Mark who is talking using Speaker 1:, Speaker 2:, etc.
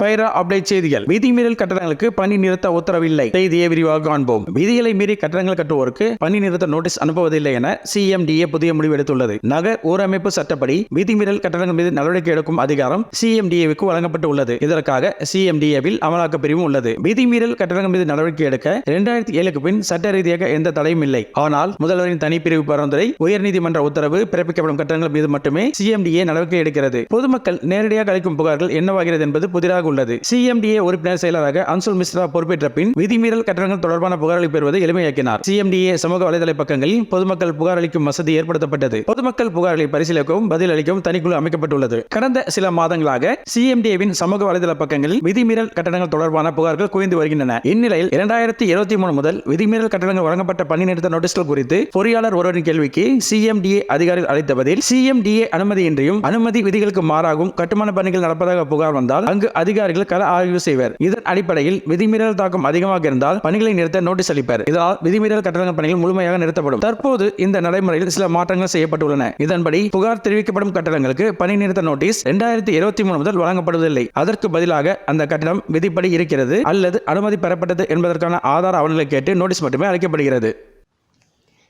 Speaker 1: Faira update செய்திகள். விதிமீறல் கட்டணங்களுக்கு பணி நிறுத்த உத்தரவில்லை. செய்தியை விரிவாக காண்போம். விதிகளை மீறி கட்டணங்கள் கட்டுவோருக்கு பணி நிறுத்த நோட்டீஸ் அனுப்புவதில்லை என சிஎம்டிஏ புதிய முடிவு எடுத்துள்ளது. நகர் ஊரமைப்பு சட்டப்படி விதிமீறல் கட்டணங்கள் மீது நடவடிக்கை எடுக்கும் அதிகாரம் சிஎம்டிஏவுக்கு வழங்கப்பட்டு உள்ளது இதற்காக சிஎம்டிஏவில் அமலாக்க பிரிவும் உள்ளது. விதிமீறல் கட்டணங்கள் மீது நடவடிக்கை எடுக்க இரண்டாயிரத்தி ஏழுக்கு பின் சட்ட ரீதியாக எந்த தடையும் இல்லை. ஆனால் முதல்வரின் தனிப்பிரிவு பரிந்துரை உயர்நீதிமன்ற உத்தரவு பிறப்பிக்கப்படும் கட்டணங்கள் மீது மட்டுமே சிஎம்டிஏ நடவடிக்கை எடுக்கிறது. பொதுமக்கள் நேரடியாக அளிக்கும் புகார்கள் என்னவாகிறது என்பது புதிராக உள்ளது. சிஎம்டிஏ உறுப்பினர் செயலராக அன்சுல் மிஸ்ரா பொறுப்பேற்ற பின் விதிமீறல் கட்டணங்கள் தொடர்பான புகார்களை பெறுவதை எளிமையாக்கினார். சிஎம்டிஏ சமூக வலைதள பக்கங்களில் பொதுமக்கள் புகார் அளிக்கும் வசதி ஏற்படுத்தப்பட்டது. பொதுமக்கள் புகார்களை பரிசீலிக்கவும் பதில் அளிக்கவும் தனிக்குழு அமைக்கப்பட்டுள்ளது. கடந்த சில மாதங்களாக சிஎம்டிஏவின் சமூக வலைதள பக்கங்களில் விதிமீறல் கட்டணங்கள் தொடர்பான புகார்கள் குவிந்து வருகின்றன. இந்நிலையில் இரண்டாயிரத்தி இருபத்தி மூணு முதல் விதிமீறல் கட்டணங்கள் வழங்கப்பட்ட பணி நிறுத்த நோட்டீஸ்கள் குறித்து பொறியாளர் ஒருவரின் கேள்விக்கு சிஎம்டிஏ அதிகாரிகள் அளித்த பதில் சிஎம்டிஏ அனுமதியின்றியும் அனுமதி விதிகளுக்கு மாறாகவும் கட்டுமான பணிகள் நடப்பதாக புகார் வந்தால் அங்கு அதிக அதிகாரிகள் கள ஆய்வு செய்வர். இதன் அடிப்படையில் விதிமீறல் தாக்கம் அதிகமாக இருந்தால் பணிகளை நிறுத்த நோட்டீஸ் அளிப்பர். இதனால் விதிமீறல் கட்டணங்கள் பணிகள் முழுமையாக நிறுத்தப்படும். தற்போது இந்த நடைமுறையில் சில மாற்றங்கள் செய்யப்பட்டுள்ளன. இதன்படி புகார் தெரிவிக்கப்படும் கட்டணங்களுக்கு பணி நிறுத்த நோட்டீஸ் இரண்டாயிரத்தி இருபத்தி மூணு முதல் வழங்கப்படுவதில்லை. அதற்கு பதிலாக அந்த கட்டணம் விதிப்படி இருக்கிறது அல்லது அனுமதி பெறப்பட்டது என்பதற்கான ஆதார ஆவணங்களை கேட்டு நோட்டீஸ் மட்டுமே அளிக்கப்படுகிறது.